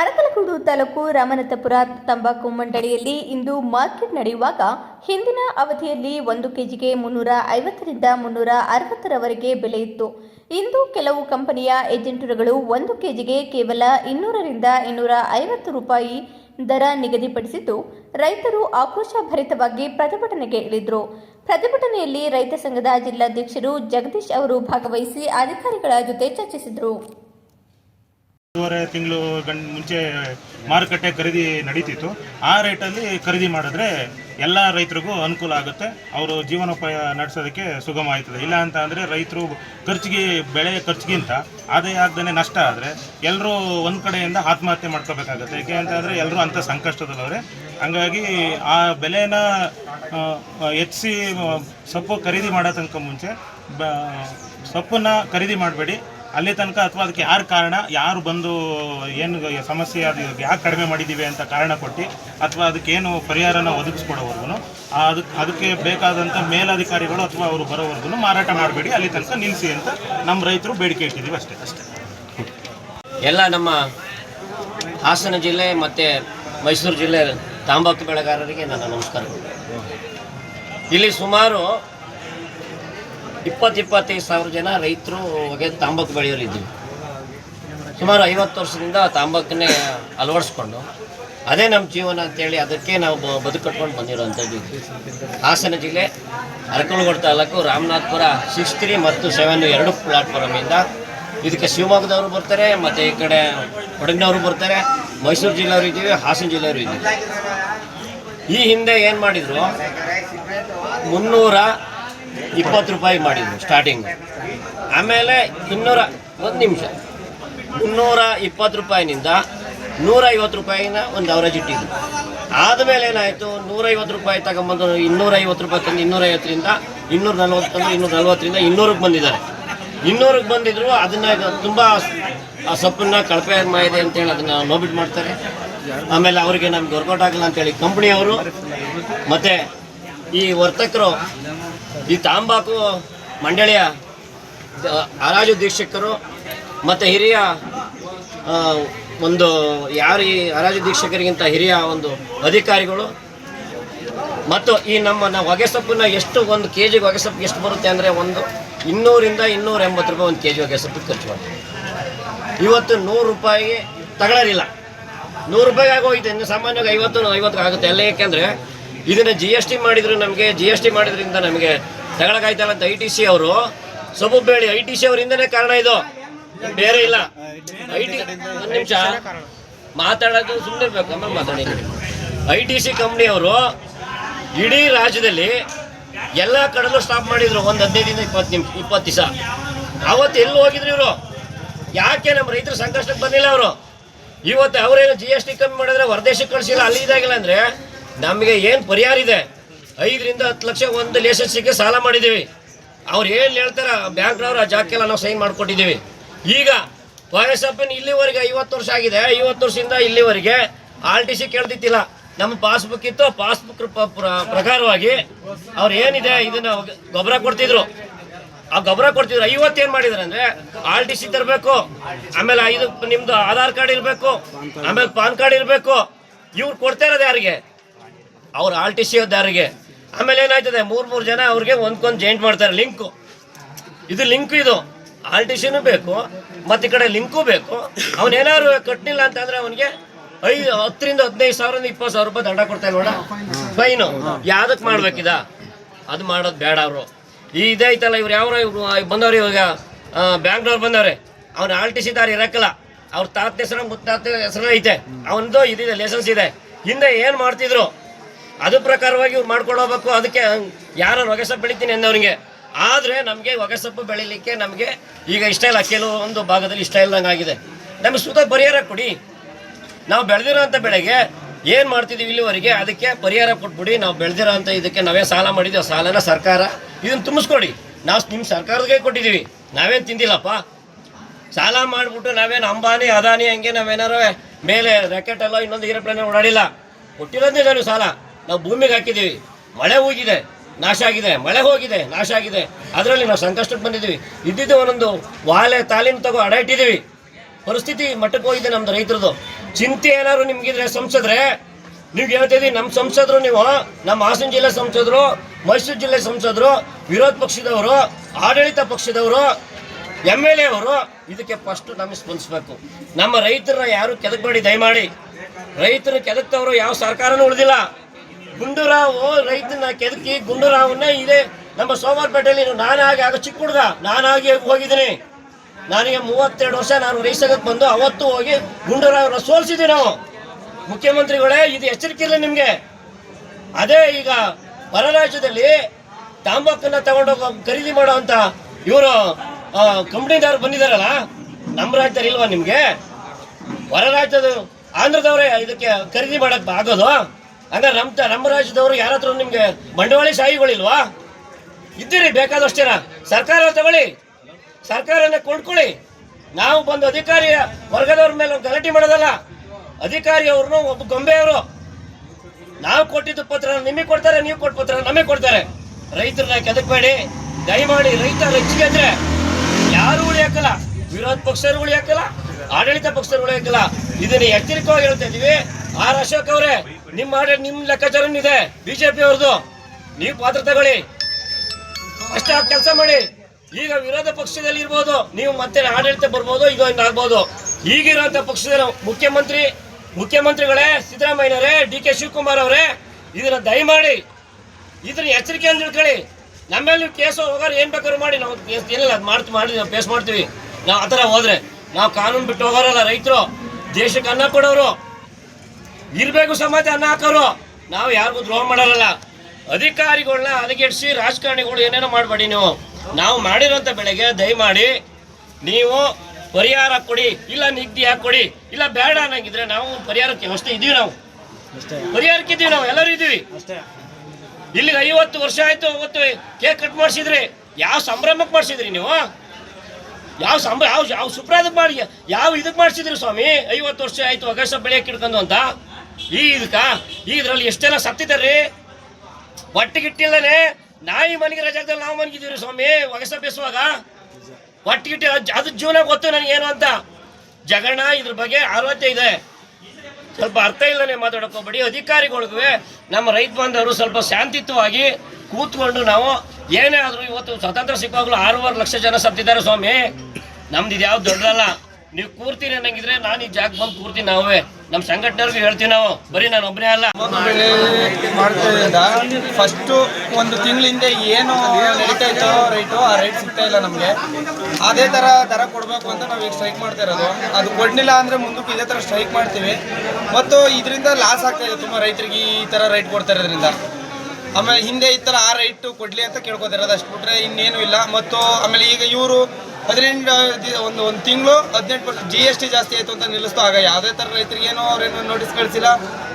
ಅರಕಲಗೂಡು ತಾಲೂಕು ರಾಮನಾಥಪುರ ತಂಬಾಕು ಮಂಡಳಿಯಲ್ಲಿ ಇಂದು ಮಾರ್ಕೆಟ್ ನಡೆಯುವಾಗ ಹಿಂದಿನ ಅವಧಿಯಲ್ಲಿ ಒಂದು ಕೆಜಿಗೆ ಮುನ್ನೂರ ಐವತ್ತರಿಂದ ಮುನ್ನೂರ ಅರವತ್ತರವರೆಗೆ ಬೆಲೆ ಇತ್ತು. ಇಂದು ಕೆಲವು ಕಂಪನಿಯ ಏಜೆಂಟರುಗಳು ಒಂದು ಕೆಜಿಗೆ ಕೇವಲ ಇನ್ನೂರರಿಂದ ಇನ್ನೂರ ಐವತ್ತು ರೂಪಾಯಿ ದರ ನಿಗದಿಪಡಿಸಿದ್ದು, ರೈತರು ಆಕ್ರೋಶಭರಿತವಾಗಿ ಪ್ರತಿಭಟನೆಗೆ ಇಳಿದ್ರು. ಪ್ರತಿಭಟನೆಯಲ್ಲಿ ರೈತ ಸಂಘದ ಜಿಲ್ಲಾಧ್ಯಕ್ಷರು ಜಗದೀಶ್ ಅವರು ಭಾಗವಹಿಸಿ ಅಧಿಕಾರಿಗಳ ಜೊತೆ ಚರ್ಚಿಸಿದರು. ಒಂದೂವರೆ ತಿಂಗಳು ಗಂಟೆ ಮುಂಚೆ ಮಾರುಕಟ್ಟೆ ಖರೀದಿ ನಡೀತಿತ್ತು. ಆ ರೇಟಲ್ಲಿ ಖರೀದಿ ಮಾಡಿದ್ರೆ ಎಲ್ಲ ರೈತರಿಗೂ ಅನುಕೂಲ ಆಗುತ್ತೆ. ಅವರು ಜೀವನೋಪಾಯ ನಡೆಸೋದಕ್ಕೆ ಸುಗಮ ಆಯ್ತದೆ. ಇಲ್ಲ ಅಂತ ಅಂದರೆ ರೈತರು ಖರ್ಚಿಗೆ, ಬೆಳೆ ಖರ್ಚಿಗಿಂತ ಆದಾಯ ಆಗದೇ ನಷ್ಟ ಆದರೆ ಎಲ್ಲರೂ ಒಂದು ಕಡೆಯಿಂದ ಆತ್ಮಹತ್ಯೆ ಮಾಡ್ಕೋಬೇಕಾಗುತ್ತೆ. ಯಾಕೆ ಅಂತ ಅಂದರೆ ಎಲ್ಲರೂ ಅಂಥ ಸಂಕಷ್ಟದಲ್ಲವ್ರೆ. ಹಂಗಾಗಿ ಆ ಬೆಲೆನ ಹೆಚ್ಚಿಸಿ ಸೊಪ್ಪು ಖರೀದಿ ಮಾಡೋ ತನಕ ಮುಂಚೆ ಬ, ಸೊಪ್ಪನ್ನು ಖರೀದಿ ಮಾಡಬೇಡಿ. ಅಲ್ಲಿ ತನಕ ಅಥವಾ ಅದಕ್ಕೆ ಯಾರು ಕಾರಣ, ಯಾರು ಬಂದು ಏನು ಸಮಸ್ಯೆ ಅದು ಯಾಕೆ ಕಡಿಮೆ ಮಾಡಿದ್ದೀವಿ ಅಂತ ಕಾರಣ ಕೊಟ್ಟು, ಅಥವಾ ಅದಕ್ಕೇನು ಪರಿಹಾರನ ಒದಗಿಸ್ಕೊಡೋವರ್ಗು ಅದಕ್ಕೆ ಅದಕ್ಕೆ ಬೇಕಾದಂಥ ಮೇಲಾಧಿಕಾರಿಗಳು ಅಥವಾ ಅವರು ಬರೋವರೆಗೂ ಮಾರಾಟ ಮಾಡಬೇಡಿ, ಅಲ್ಲಿ ತನಕ ನಿಲ್ಲಿಸಿ ಅಂತ ನಮ್ಮ ರೈತರು ಬೇಡಿಕೆ ಇಟ್ಟಿದ್ದೀವಿ ಅಷ್ಟೇ. ಅಷ್ಟೇ ಎಲ್ಲ ನಮ್ಮ ಹಾಸನ ಜಿಲ್ಲೆ ಮತ್ತು ಮೈಸೂರು ಜಿಲ್ಲೆ ತಾಂಬಾಕು ಬೆಳೆಗಾರರಿಗೆ ನನ್ನ ನಮಸ್ಕಾರಗಳು ಇಲ್ಲಿ ಸುಮಾರು ಇಪ್ಪತ್ತು ಇಪ್ಪತ್ತೈದು ಸಾವಿರ ಜನ ರೈತರು ಹೊಗೆ ತಾಂಬಾಕು ಬೆಳೆಯೋರು ಇದ್ದೀವಿ ಸುಮಾರು ಐವತ್ತು ವರ್ಷದಿಂದ ತಾಂಬಾಕನ್ನೇ ಅಳವಡಿಸ್ಕೊಂಡು, ಅದೇ ನಮ್ಮ ಜೀವನ ಅಂತೇಳಿ ಅದಕ್ಕೆ ನಾವು ಬ- ಬದುಕು ಕಟ್ಕೊಂಡು ಬಂದಿರೋವಂಥದ್ದು ಹಾಸನ ಜಿಲ್ಲೆ ಅರಕಲಗೂಡು ತಾಲೂಕು, ರಾಮನಾಥ್ಪುರ ಸಿಕ್ಸ್ ತ್ರೀ ಮತ್ತು ಸೆವೆನ್ ಎರಡು ಪ್ಲಾಟ್ಫಾರ್ಮಿಂದ ಇದಕ್ಕೆ ಶಿವಮೊಗ್ಗದವರು ಬರ್ತಾರೆ, ಮತ್ತು ಈ ಕಡೆ ಕೊಡಗಿನವರು ಬರ್ತಾರೆ, ಮೈಸೂರು ಜಿಲ್ಲೆಯವರು ಇದ್ದೀವಿ, ಹಾಸನ ಜಿಲ್ಲೆಯವರು ಇದ್ದೀವಿ. ಈ ಹಿಂದೆ ಏನು ಮಾಡಿದರು? ಮುನ್ನೂರ ಇಪ್ಪತ್ತು ರೂಪಾಯಿ ಮಾಡಿದ್ರು ಸ್ಟಾರ್ಟಿಂಗ್ ಆಮೇಲೆ ಇನ್ನೂರ ಒಂದು ನಿಮಿಷ. ಮುನ್ನೂರ ಇಪ್ಪತ್ತು ರೂಪಾಯಿನಿಂದ ನೂರ ಐವತ್ತು ರೂಪಾಯಿನ ಒಂದು ಅವರೇಜ್ ಇಟ್ಟಿದ್ರು ಆದಮೇಲೆ ಏನಾಯಿತು? ನೂರೈವತ್ತು ರೂಪಾಯಿ ತಗೊಂಬಂದು ಇನ್ನೂರೈವತ್ತು ರೂಪಾಯಿ ತಂದು ಇನ್ನೂರೈವತ್ತರಿಂದ ಇನ್ನೂರ ನಲ್ವತ್ತು ತಂದು ಇನ್ನೂರ ನಲ್ವತ್ತರಿಂದ ಇನ್ನೂರಕ್ಕೆ ಬಂದಿದ್ದಾರೆ. ಇನ್ನೂರಕ್ಕೆ ಬಂದಿದ್ರು, ಅದನ್ನ ತುಂಬ ಆ ಸೊಪ್ಪನ್ನ ಕಳಪೆ ಇದೆ ಅಂತೇಳಿ ಅದನ್ನು ನೋಬಿಟ್ ಮಾಡ್ತಾರೆ. ಆಮೇಲೆ ಅವರಿಗೆ ನಮ್ಗೆ ವರ್ಕೌಟ್ ಆಗಲ್ಲ ಅಂತೇಳಿ ಕಂಪ್ನಿಯವರು ಮತ್ತು ಈ ವರ್ತಕರು ಈ ತಾಂಬಾಕು ಮಂಡಳಿಯ ಹರಾಜು ದೀಕ್ಷಕರು ಮತ್ತು ಹಿರಿಯ ಒಂದು ಯಾರು ಈ ಹರಾಜು ದೀಕ್ಷಕರಿಗಿಂತ ಹಿರಿಯ ಒಂದು ಅಧಿಕಾರಿಗಳು ಮತ್ತು ಈ ನಮ್ಮ ನಾವು ಹೊಗೆಸೊಪ್ಪನ್ನ ಎಷ್ಟು ಒಂದು ಕೆ ಜಿಗೆ ಹೊಗೆಸೊಪ್ಪು ಎಷ್ಟು ಬರುತ್ತೆ ಅಂದರೆ ಒಂದು ಇನ್ನೂರಿಂದ ಇನ್ನೂರ ಎಂಬತ್ತು ರೂಪಾಯಿ ಒಂದು ಕೆ ಜಿ ಹೊಗೆಸೊಪ್ಪು ಖರ್ಚು ಮಾಡ್ತೀವಿ. ಇವತ್ತು ನೂರು ರೂಪಾಯಿಗೆ ತಗೊಳ್ಳೋರಿಲ್ಲ ನೂರು ರೂಪಾಯಿಗೆ ಆಗೋಯ್ತು, ಇನ್ನು ಸಾಮಾನ್ಯವಾಗಿ ಐವತ್ತು ಐವತ್ತು ಆಗುತ್ತೆ. ಎಲ್ಲ ಏಕೆಂದರೆ ಇದನ್ನು ಜಿ ಎಸ್ ಟಿ ಮಾಡಿದ್ರು ನಮಗೆ ಜಿ ಎಸ್ ಟಿ ಮಾಡಿದ್ರಿಂದ ನಮಗೆ ತಗೊಳಕಾಯ್ತಲ್ಲ ಅಂತ ಐ ಟಿ ಸಿ ಅವರು. ಸಬು ಬೇಳಿ ಐ ಟಿ ಸಿ ಅವರಿಂದನೇ ಕಾರಣ ಇದು. ಬೇರೆ ಇಲ್ಲ. ಐ ಟಿ ಒಂದು ನಿಮಿಷ. ಮಾತಾಡೋದು ಸುಮ್ಮನೆ ಬೇಕು ಆಮೇಲೆ ಮಾತಾಡಿ ಐ ಟಿ ಸಿ ಕಂಪ್ನಿಯವರು ಇಡೀ ರಾಜ್ಯದಲ್ಲಿ ಎಲ್ಲ ಕಡೆಲೂ ಸ್ಟಾಪ್ ಮಾಡಿದ್ರು ಒಂದು ಹದಿನೈದಿಂದ ಇಪ್ಪತ್ತು ನಿಮಿಷ ಇಪ್ಪತ್ತು ದಿವಸ. ಅವತ್ತು ಎಲ್ಲಿ ಹೋಗಿದ್ರು ಇವರು? ಯಾಕೆ ನಮ್ಮ ರೈತರ ಸಂಕಷ್ಟಕ್ಕೆ ಬಂದಿಲ್ಲ ಅವರು? ಇವತ್ತು ಅವರೇನು ಜಿ ಎಸ್ ಟಿ ಕಮ್ಮಿ ಮಾಡಿದ್ರೆ ಹೊರದೇಶಕ್ಕೆ ಕಳಿಸಿಲ್ಲ ಅಲ್ಲಿ ಇದಾಗಿಲ್ಲ ಅಂದರೆ ನಮಗೆ ಏನು ಪರಿಹಾರ ಇದೆ? ಐದರಿಂದ ಹತ್ತು ಲಕ್ಷ ಒಂದು ಲೇಸಸ್ಸಿಗೆ ಸಾಲ ಮಾಡಿದ್ದೀವಿ. ಅವ್ರು ಏನು ಹೇಳ್ತಾರೆ, ಬ್ಯಾಂಕ್ನವ್ರು ಆ ಜಾಕೆಲ್ಲ ನಾವು ಸೈನ್ ಮಾಡಿಕೊಟ್ಟಿದ್ದೀವಿ. ಈಗ ವಯಸ್ಸಪ್ಪನ ಇಲ್ಲಿವರೆಗೆ ಐವತ್ತು ವರ್ಷ ಆಗಿದೆ, ಐವತ್ತು ವರ್ಷದಿಂದ ಇಲ್ಲಿವರೆಗೆ ಆರ್ ಟಿ ಸಿ ಕೇಳ್ತಿತ್ತಿಲ್ಲ. ನಮ್ಮ ಪಾಸ್ಬುಕ್ ಇತ್ತು ಪಾಸ್ಬುಕ್ ಪ್ರಕಾರವಾಗಿ ಅವ್ರು ಏನಿದೆ, ಇದನ್ನ ಗೊಬ್ಬರ ಕೊಡ್ತಿದ್ರು. ಆ ಗೊಬ್ಬರ ಕೊಡ್ತಿದ್ರು. ಐವತ್ತೇನು ಮಾಡಿದ್ರು ಅಂದರೆ ಆರ್ ಟಿ ಸಿ ತರಬೇಕು, ಆಮೇಲೆ ಐದು ನಿಮ್ಮದು ಆಧಾರ್ ಕಾರ್ಡ್ ಇರಬೇಕು, ಆಮೇಲೆ ಪಾನ್ ಕಾರ್ಡ್ ಇರಬೇಕು. ಇವ್ರು ಕೊಡ್ತಾ ಇರೋದು ಯಾರಿಗೆ? ಅವ್ರು ಆರ್ ಟಿ ಸಿ ಯಾರಿಗೆ ಆಮೇಲೆ ಏನಾಯ್ತದೆ? ಮೂರು ಮೂರು ಜನ ಅವ್ರಿಗೆ ಒಂದ್ಕೊಂದು ಜಾಯಿಂಟ್ ಮಾಡ್ತಾರೆ ಲಿಂಕು ಇದು ಲಿಂಕ್ ಇದು. ಆಲ್ ಟಿ ಸಿನೂ ಬೇಕು, ಮತ್ತು ಕಡೆ ಲಿಂಕು ಬೇಕು. ಅವನೇನಾದ್ರು ಕಟ್ಟಲಿಲ್ಲ ಅಂತಂದ್ರೆ ಅವನಿಗೆ ಐದು, ಹತ್ತರಿಂದ ಹದಿನೈದು ಸಾವಿರದಿಂದ ಇಪ್ಪತ್ತು ಸಾವಿರ ರೂಪಾಯಿ ದಂಡ ಕೊಡ್ತಾರೆ ನೋಡ ಫೈನು ಯಾವ್ದಕ್ಕೆ ಮಾಡ್ಬೇಕಿದ ಅದು ಮಾಡೋದು ಬೇಡ ಅವರು. ಈ ಇದೈತಲ್ಲ ಇವ್ರು ಯಾವ ಇವ್ರು ಬಂದವ್ರು ಇವಾಗ ಬ್ಯಾಂಕ್ನವ್ರು ಬಂದವ್ರೆ. ಅವ್ನು ಆಲ್ ಟಿ ಸಿ ದಾರಿ ಇರಕ್ಕಲ್ಲ. ಅವ್ರ ತಾತ ಹೆಸರು ಮುತ್ತಾತ ಹೆಸರು ಐತೆ. ಅವನದು ಇದಿದೆ ಲೈಸೆನ್ಸ್ ಇದೆ. ಹಿಂದೆ ಏನು ಮಾಡ್ತಿದ್ರು? ಅದು ಪ್ರಕಾರವಾಗಿ ಇವ್ರು ಮಾಡ್ಕೊಂಡು ಹೋಗ್ಬೇಕು. ಅದಕ್ಕೆ ಯಾರು ಹೊಗೆಸೊಪ್ಪು ಬೆಳಿತೀನಿ ಅಂದವ್ರಿಗೆ ಆದರೆ ನಮಗೆ ಹೊಗೆಸೊಪ್ಪು ಬೆಳಿಲಿಕ್ಕೆ ನಮಗೆ ಈಗ ಇಷ್ಟ ಇಲ್ಲ. ಕೆಲವೊಂದು ಭಾಗದಲ್ಲಿ ಇಷ್ಟ ಇಲ್ದಂಗೆ ಆಗಿದೆ. ನಮಗೆ ಸುತ ಪರಿಹಾರ ಕೊಡಿ. ನಾವು ಬೆಳೆದಿರೋಂಥ ಬೆಳೆಗೆ ಏನು ಮಾಡ್ತಿದ್ದೀವಿ ಇಲ್ಲಿವರೆಗೆ, ಅದಕ್ಕೆ ಪರಿಹಾರ ಕೊಟ್ಬಿಡಿ. ನಾವು ಬೆಳೆದಿರೋ ಅಂತ ಇದಕ್ಕೆ ನಾವೇ ಸಾಲ ಮಾಡಿದ್ದೀವಿ ಸಾಲನ ಸರ್ಕಾರ ಇದನ್ನು ತುಂಬಿಸ್ಕೊಡಿ. ನಾವು ನಿಮ್ಮ ಸರ್ಕಾರದಾಗೆ ಕೊಟ್ಟಿದ್ದೀವಿ ನಾವೇನು ತಿಂದಿಲ್ಲಪ್ಪ. ಸಾಲ ಮಾಡಿಬಿಟ್ಟು ನಾವೇನು ಅಂಬಾನಿ, ಅದಾನಿ, ಹಂಗೆ ನಾವೇನಾರು ಮೇಲೆ ರಾಕೆಟ್ ಎಲ್ಲ ಇನ್ನೊಂದು ಏರೋಪ್ಲೇನ್ ಓಡಾಡಿಲ್ಲ. ಕೊಟ್ಟಿರೋದೇ ನಾನು ಸಾಲ. ನಾವು ಭೂಮಿಗೆ ಹಾಕಿದ್ದೀವಿ. ಮಳೆ ಹೋಗಿದೆ ನಾಶ ಆಗಿದೆ, ಮಳೆ ಹೋಗಿದೆ, ನಾಶ ಆಗಿದೆ. ಅದರಲ್ಲಿ ನಾವು ಸಂಕಷ್ಟಕ್ಕೆ ಬಂದಿದ್ದೀವಿ. ಇದ್ದಿದ್ದು ಒಂದೊಂದು ವಾಲೆ, ತಾಲೀಮ್ ತಗೋ ಅಡ ಇಟ್ಟಿದ್ದೀವಿ. ಪರಿಸ್ಥಿತಿ ಮಟ್ಟಕ್ಕೆ ಹೋಗಿದೆ ನಮ್ಮದು ರೈತರದು. ಚಿಂತೆ ಏನಾದ್ರು ನಿಮಗಿದ್ರೆ ಸಂಸದ್ರೆ, ನೀವು ಹೇಳ್ತಿದ್ದೀವಿ ನಮ್ಮ ಸಂಸದರು ನೀವು, ನಮ್ಮ ಹಾಸನ ಜಿಲ್ಲೆ ಸಂಸದರು, ಮೈಸೂರು ಜಿಲ್ಲೆ ಸಂಸದರು, ವಿರೋಧ ಪಕ್ಷದವರು, ಆಡಳಿತ ಪಕ್ಷದವರು, ಎಂ ಎಲ್ ಎ ಅವರು, ಇದಕ್ಕೆ ಫಸ್ಟ್ ನಮಗೆ ಸ್ಪಂದಿಸಬೇಕು. ನಮ್ಮ ರೈತರನ್ನ ಯಾರು ಕೆದಕಬೇಡಿ, ದಯಮಾಡಿ. ರೈತರು ಕೆದಕ್ತವರು ಯಾವ ಸರ್ಕಾರನೂ ಉಳಿದಿಲ್ಲ. ಗುಂಡೂರಾವು ರೈತನ ಕೆದಕಿ ಗುಂಡೂರಾವನ್ನ ಇದೆ. ನಮ್ಮ ಸೋಮವಾರಪೇಟೆಯಲ್ಲಿ ನಾನಾಗಿ ಆಗ ಚಿಕ್ಕ ಹುಡುಗ, ನಾನಾಗಿ ಹೋಗಿದ್ದೀನಿ. ನನಗೆ ಮೂವತ್ತೆರಡು ವರ್ಷ ನಾನು ರೈಸಗಕ್ಕೆ ಬಂದು ಅವತ್ತು ಹೋಗಿ ಗುಂಡೂರಾವ್ರನ್ನ ಸೋಲಿಸಿದ್ವಿ ನಾವು. ಮುಖ್ಯಮಂತ್ರಿಗಳೇ, ಇದು ಎಚ್ಚರಿಕೆ ಇಲ್ಲ ನಿಮಗೆ. ಅದೇ ಈಗ ಹೊರ ರಾಜ್ಯದಲ್ಲಿ ತಾಂಬಾಕನ್ನ ತಗೊಂಡೋಗ ಖರೀದಿ ಮಾಡೋ ಅಂತ ಇವರು ಕಂಪ್ನಿದವ್ರು ಬಂದಿದ್ದಾರಲ್ಲ ನಮ್ಮ ರಾಜ್ಯದಲ್ಲಿ ಇಲ್ವಾ ನಿಮಗೆ? ಹೊರ ರಾಜ್ಯದ ಆಂಧ್ರದವರೇ ಇದಕ್ಕೆ ಖರೀದಿ ಮಾಡೋಕ್ಕೆ ಆಗೋದು? ಹಂಗಾರೆ ನಮ್ಮ ನಮ್ಮ ರಾಜ್ಯದವರು ಯಾರ ಹತ್ರ ನಿಮಗೆ ಬಂಡವಾಳಿ ಶಾಹಿಗಳಿಲ್ವಾ? ಇದ್ದೀರಿ ಬೇಕಾದಷ್ಟು ಜನ ಸರ್ಕಾರ ತಗೊಳ್ಳಿ. ಸರ್ಕಾರನ ಕೊಂಡ್ಕೊಳ್ಳಿ. ನಾವು ಬಂದು ಅಧಿಕಾರಿ ವರ್ಗದವ್ರ ಮೇಲೆ ಗಲಾಟೆ ಮಾಡೋದಲ್ಲ. ಅಧಿಕಾರಿ ಅವ್ರನ್ನು ಒಬ್ಬ ಗೊಂಬೆಯವರು. ನಾವು ಕೊಟ್ಟಿದ್ದು ಪತ್ರ ನಿಮಗೆ ಕೊಡ್ತಾರೆ, ನೀವು ಕೊಟ್ಟ ಪತ್ರ ನಮಗೆ ಕೊಡ್ತಾರೆ. ರೈತರನ್ನ ಕೆದಕ್ಬೇಡಿ ದಯಮಾಡಿ ರೈತ ರಚ್ಚಿಗೆ ಅಂದ್ರೆ ಯಾರು ಉಳಿಯಾಕಲ್ಲ ವಿರೋಧ ಪಕ್ಷರು ಉಳಿಯಾಕಲ್ಲ ಆಡಳಿತ ಪಕ್ಷರು ಉಳಿಯಾಕಲ್ಲ ಇದನ್ನ ಎಚ್ಚರಿಕವಾಗಿ ಹೇಳ್ತಾ ಇದೀವಿ. ಆರ್ ಅಶೋಕ್ ಅವರೇ ನಿಮ್ಮ ಆಡ ನಿಮ್ಮ ಲೆಕ್ಕಾಚಾರ ಇದೆ. ಬಿಜೆಪಿ ಅವ್ರದ್ದು ನೀವು ಪಾತ್ರ ತಗೊಳ್ಳಿ. ಅಷ್ಟೇ ಕೆಲಸ ಮಾಡಿ. ಈಗ ವಿರೋಧ ಪಕ್ಷದಲ್ಲಿ ಇರ್ಬೋದು. ನೀವು ಮತ್ತೆ ಆಡಳಿತ ಬರ್ಬೋದು, ಈಗ ಆಗ್ಬೋದು. ಈಗಿರುವಂತ ಪಕ್ಷದ ಮುಖ್ಯಮಂತ್ರಿ, ಮುಖ್ಯಮಂತ್ರಿಗಳೇ, ಸಿದ್ದರಾಮಯ್ಯನವರೇ, ಡಿ ಕೆ ಶಿವಕುಮಾರ್ ಅವರೇ, ಇದನ್ನ ದಯಮಾಡಿ, ಇದನ್ನ ಎಚ್ಚರಿಕೆ ಅಂತ ತಿಳ್ಕೊಳ್ಳಿ. ನಮ್ಮ ಮೇಲೆ ನೀವು ಕೇಸ್ ಹೋಗೋರು ಏನ್ ಬೇಕಾದ್ರೂ ಮಾಡಿ. ನಾವು ಕೇಸ್ ಏನಿಲ್ಲ, ಅದು ಮಾಡ್ತೀವಿ ಮಾಡಿ ನಾವು ಫೇಸ್ ಮಾಡ್ತೀವಿ. ನಾವು ಆ ಥರ ಹೋದ್ರೆ, ನಾವು ಕಾನೂನು ಬಿಟ್ಟು ಹೋಗೋರಲ್ಲ ರೈತರು. ದೇಶಕ್ಕೆ ಅನ್ನ ಕೊಡೋರು. ಇರ್ಬೇಕು ಸಮಾಜ ಅನ್ನ ಹಾಕೋರು. ನಾವು ಯಾರಿಗೂ ದ್ರೋಹ ಮಾಡಲ್ಲ. ಅಧಿಕಾರಿಗಳನ್ನ ಅಲಗೆಡಿಸಿ ರಾಜಕಾರಣಿಗಳು ಏನೇನೋ ಮಾಡಬೇಡಿ ನೀವು. ನಾವು ಮಾಡಿರೋಂಥ ಬೆಳೆಗೆ ದಯಮಾಡಿ ನೀವು ಪರಿಹಾರ ಕೊಡಿ ಇಲ್ಲ ನಿಗದಿ ಹಾಕೊಡಿ ಇಲ್ಲ ಬೇಡ ಅನ್ನಂಗಿದ್ರೆ ನಾವು ಪರಿಹಾರಕ್ಕೆ ಅಷ್ಟೇ ಇದೀವಿ ನಾವು. ಪರಿಹಾರಕ್ಕೆ ಇದೀವಿ ನಾವು ಎಲ್ಲರೂ ಇದೀವಿ. ಇಲ್ಲಿಗೆ ಐವತ್ತು ವರ್ಷ ಆಯ್ತು ಅವತ್ತು ಕೇಕ್ ಕಟ್ ಮಾಡಿಸಿದ್ರಿ. ಯಾವ ಸಂಭ್ರಮಕ್ಕೆ ಮಾಡಿಸಿದ್ರಿ ನೀವು? ಯಾವ ಸಂಭ್ರ ಯಾವ ಯಾವ ಸುಪ್ರಾದಕ್ಕೆ ಮಾಡಿ ಯಾವ ಇದಕ್ಕೆ ಮಾಡಿಸಿದ್ರಿ ಸ್ವಾಮಿ? ಐವತ್ತು ವರ್ಷ ಆಯ್ತು ಅಗಸ ಬೆಳೆಯಕ್ಕೆ ಹಿಡ್ಕೊಂಡು ಅಂತ. ಈ ಇದಕ್ಕ ಈ ಇದ್ರಲ್ಲಿ ಎಷ್ಟೆಲ್ಲ ಸತ್ತಿದ್ದಾರೆ? ಒಟ್ಟಿಗಿಟ್ಟಿಲ್ಲನೆ ನಾಯಿ ಮನೆಗೆ ರಜಾದಲ್ಲಿ ನಾವು ಮನಗಿದ್ದೀವಿ ಸ್ವಾಮಿ ಒಗಸ ಬೇಸುವಾಗ. ಒಟ್ಟಿಗಿಟ್ಟ ಅದ್- ಜೀವನ ಗೊತ್ತು ನನಗೇನು ಅಂತ. ಜಗಣ ಇದ್ರ ಬಗ್ಗೆ ಆರೋಗ್ಯ ಇದೆ. ಸ್ವಲ್ಪ ಅರ್ಥ ಇಲ್ಲನೆ ಮಾತಾಡೋಕೋಬೇಡಿ. ಅಧಿಕಾರಿಗಳಿಗೂ ನಮ್ಮ ರೈತ ಬಾಂಧವರು ಸ್ವಲ್ಪ ಶಾಂತಿತ್ವವಾಗಿ ಕೂತ್ಕೊಂಡು ನಾವು ಏನೇ ಆದರೂ ಇವತ್ತು ಸ್ವತಂತ್ರ ಸಿಕ್ಕುವಾಗಲೂ ಆರೂವರೆ ಲಕ್ಷ ಜನ ಸತ್ತಿದ್ದಾರೆ ಸ್ವಾಮಿ. ನಮ್ದು ಇದು ಯಾವ್ದು ದೊಡ್ಡದಲ್ಲ. ನೀವು ಕೂರ್ತೀನಿ ಅನ್ನಂಗಿದ್ರೆ ನಾನು ಈ ಜಾಗ ಬಂದು ಕೂರ್ತೀನಿ ನಾವೇ. ನಮ್ಮ ಸಂಘಟನೆಯವ್ರಿಗೆ ಹೇಳ್ತೀವಿ ನಾವು. ಬರೀ ನಾನು ಒಬ್ಬನೇ ಅಲ್ಲ. ಫಸ್ಟ್ ಫಸ್ಟು ಒಂದು ತಿಂಗಳಿಂದ ಏನು ನಡೀತಾ ಇತ್ತು ರೈಟು ಆ ರೈಟ್ ಸಿಗ್ತಾ ಇಲ್ಲ ನಮಗೆ. ಅದೇ ಥರ ದರ ಕೊಡಬೇಕು ಅಂತ ನಾವು ಈಗ ಸ್ಟ್ರೈಕ್ ಮಾಡ್ತಾ ಇರೋದು. ಅದು ಕೊಡಲಿಲ್ಲ ಅಂದರೆ ಮುಂದಕ್ಕೆ ಇದೇ ಥರ ಸ್ಟ್ರೈಕ್ ಮಾಡ್ತೀವಿ. ಮತ್ತು ಇದರಿಂದ ಲಾಸ್ ಆಗ್ತಾ ಇದೆ ತುಂಬ ರೈತರಿಗೆ ಈ ಥರ ರೈಟ್ ಕೊಡ್ತಾ ಇರೋದ್ರಿಂದ. ಆಮೇಲೆ ಹಿಂದೆ ಈ ಥರ ಆ ರೈಟು ಕೊಡಲಿ ಅಂತ ಕೇಳ್ಕೊತಿರೋದು ಅಷ್ಟು ಬಿಟ್ಟರೆ ಇನ್ನೇನು ಇಲ್ಲ. ಮತ್ತು ಆಮೇಲೆ ಈಗ ಇವರು ಹದಿನೆಂಟು ಒಂದು ಒಂದು ತಿಂಗಳು ಹದಿನೆಂಟು ಪರ್ಸೆಂಟ್ ಜಿ ಎಸ್ ಟಿ ಜಾಸ್ತಿ ಆಯಿತು ಅಂತ ನಿಲ್ಲಿಸ್ತು ಆಗ ಯಾವುದೇ ಥರ ರೈತರಿಗೆ ಏನೋ ಅವ್ರೇನು ನೋಟಿಸ್ ಕಳಿಸಿಲ್ಲ,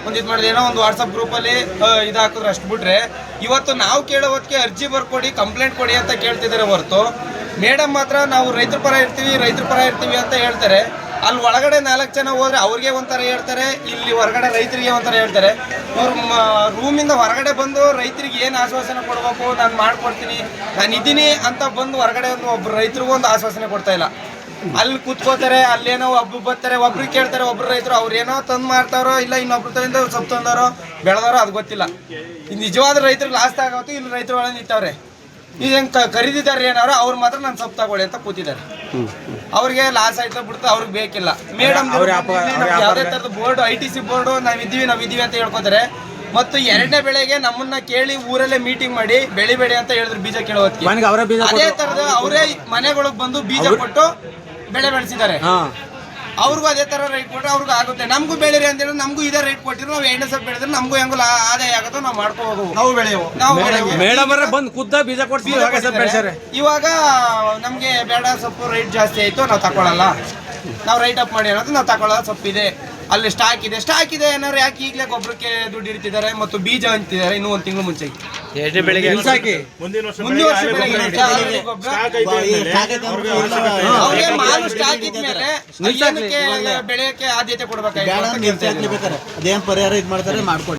ಒಂದು ಇದು ಮಾಡಿದ್ರೆ ಏನೋ ಒಂದು ವಾಟ್ಸಪ್ ಗ್ರೂಪಲ್ಲಿ ಇದು ಹಾಕಿದ್ರು ಅಷ್ಟು ಬಿಟ್ರೆ, ಇವತ್ತು ನಾವು ಕೇಳೋ ಅರ್ಜಿ ಬರ್ಕೊಡಿ ಕಂಪ್ಲೇಂಟ್ ಕೊಡಿ ಅಂತ ಕೇಳ್ತಿದ್ದಾರೆ ಹೊರತು. ಮೇಡಮ್ ಮಾತ್ರ ನಾವು ರೈತರ ಪರ ಇರ್ತೀವಿ, ರೈತರ ಪರ ಇರ್ತೀವಿ ಅಂತ ಹೇಳ್ತಾರೆ. ಅಲ್ಲಿ ಒಳಗಡೆ ನಾಲ್ಕು ಜನ ಹೋದ್ರೆ ಅವ್ರಿಗೆ ಒಂಥರ ಹೇಳ್ತಾರೆ, ಇಲ್ಲಿ ಹೊರಗಡೆ ರೈತರಿಗೆ ಒಂಥರ ಹೇಳ್ತಾರೆ. ಇವ್ರು ರೂಮಿಂದ ಹೊರಗಡೆ ಬಂದು ರೈತರಿಗೆ ಏನು ಆಶ್ವಾಸನೆ ಕೊಡಬೇಕು, ನಾನು ಮಾಡ್ಕೊಡ್ತೀನಿ, ನಾನು ಇದ್ದೀನಿ ಅಂತ ಬಂದು ಹೊರಗಡೆ ಒಂದು ಒಬ್ರು ರೈತರಿಗೂ ಒಂದು ಆಶ್ವಾಸನೆ ಕೊಡ್ತಾ ಇಲ್ಲ. ಅಲ್ಲಿ ಕುತ್ಕೋತಾರೆ, ಅಲ್ಲೇನೋ ಒಬ್ರು ಬರ್ತಾರೆ ಒಬ್ರಿಗೆ ಕೇಳ್ತಾರೆ, ಒಬ್ರು ರೈತರು ಏನೋ ತಂದು ಮಾರ್ತಾರೋ ಇಲ್ಲ ಇನ್ನೊಬ್ರು ತಂದ ಸೊಪ್ಪು ತಂದಾರೋ, ಬೆಳೆದಾರೋ ಅದು ಗೊತ್ತಿಲ್ಲ. ನಿಜವಾದ ರೈತರಿಗೆ ಲಾಸ್ಟ್ ಆಗುತ್ತೆ ಇಲ್ಲಿ ರೈತರು ಒಳಗೆ ನಿಂತವ್ರೆ. ಈಗ ಹೆಂಗೆ ಖರೀದಿದಾರ ಏನಾರೋ ಅವ್ರು ಮಾತ್ರ ನಾನು ಸೊಪ್ಪು ತಗೊಳ್ಳಿ ಅಂತ ಕೂತಿದ್ದಾರೆ. ಅವ್ರಿಗೆ ಲಾಸ್ ಆಯ್ತಾ ಬಿಡ್ತಾ ಅವ್ರಿಗೆ ಬೇಕಿಲ್ಲ. ಮೇಡಮ್ ಯಾವುದೇ ತರದ ಬೋರ್ಡ್ ಐ ಟಿ ಸಿ ಇದೀವಿ ನಾವಿದ್ದೀವಿ ಇದೀವಿ ಅಂತ ಹೇಳ್ಕೊತಾರೆ. ಮತ್ತು ಎರಡನೇ ಬೆಳೆಗೆ ನಮ್ಮನ್ನ ಕೇಳಿ ಊರಲ್ಲೇ ಮೀಟಿಂಗ್ ಮಾಡಿ ಬೆಳಿಬೇಡಿ ಅಂತ ಹೇಳಿದ್ರು ಬೀಜ ಕೇಳೋದಕ್ಕೆ ಅದೇ ತರದ ಅವರೇ ಮನೆಗಳಿಗೆ ಬಂದು ಬೀಜ ಕೊಟ್ಟು ಬೆಳೆ ಬೆಳೆಸಿದ್ದಾರೆ. ಅವ್ರಿಗೂ ಅದೇ ತರ ರೇಟ್ ಕೊಟ್ಟರೆ ಅವ್ರಿಗೂ ಆಗುತ್ತೆ. ನಮಗೂ ಬೆಳೀರಿ ಅಂತ ಹೇಳಿದ್ರೆ ನಮಗೂ ಇದೇ ರೇಟ್ ಕೊಟ್ಟಿದ್ರು ನಾವು ಎಣ್ಣೆ ಸ್ವಲ್ಪ ಬೆಳೆದ್ರೆ ನಮಗೂ ಹೆಂಗೋ ಆದಾಯ ಆಗುತ್ತೋ ನಾವು ಮಾಡ್ಕೋಬಹುದು ನಾವು ಬೆಳೆಯುವ. ನಾವು ಬೆಳೆಯುವ. ಮೇಡಮ್ ಅವರೇ ಬಂದು ಖುದ್ದ ಬೀಜ ಕೊಡ್ತೀವಿ. ಇವಾಗ ನಮಗೆ ಬೇಡ ಸ್ವಲ್ಪ ರೇಟ್ ಜಾಸ್ತಿ ಆಯಿತು ನಾವು ತಗೊಳ್ಳಲ್ಲ ನಾವು ರೈಟ್ ಅಪ್ ಮಾಡಿ ಅನ್ನೋದು ನಾವು ತಗೊಳ್ಳೋದು ಸೊಪ್ಪಿದೆ. ಅಲ್ಲಿ ಸ್ಟಾಕ್ ಇದೆ. ಸ್ಟಾಕ್ ಇದೆ ಏನಾದ್ರು ಯಾಕೆ ಈಗಲೇ ಗೊಬ್ಬರಕ್ಕೆ ದುಡ್ಡು ಇರ್ತಿದ್ದಾರೆ ಮತ್ತು ಬೀಜ ಅಂತಿದ್ದಾರೆ ಇನ್ನೂ ಒಂದು ತಿಂಗಳು ಮುಂಚೆ. ಮುಂದಿನ ವರ್ಷ ಅವ್ರಿಗೆ ಮಾಲು ಸ್ಟಾಕ್ ಇದ್ಮೇಲೆ ಬೆಳೆಯಕ್ಕೆ ಆದ್ಯತೆ ಇದ್ದೀನಿ. ಅದೇನ್ ಪರಿಹಾರ ಇದು ಮಾಡ್ತಾರೆ ಮಾಡ್ಕೊಡಿ.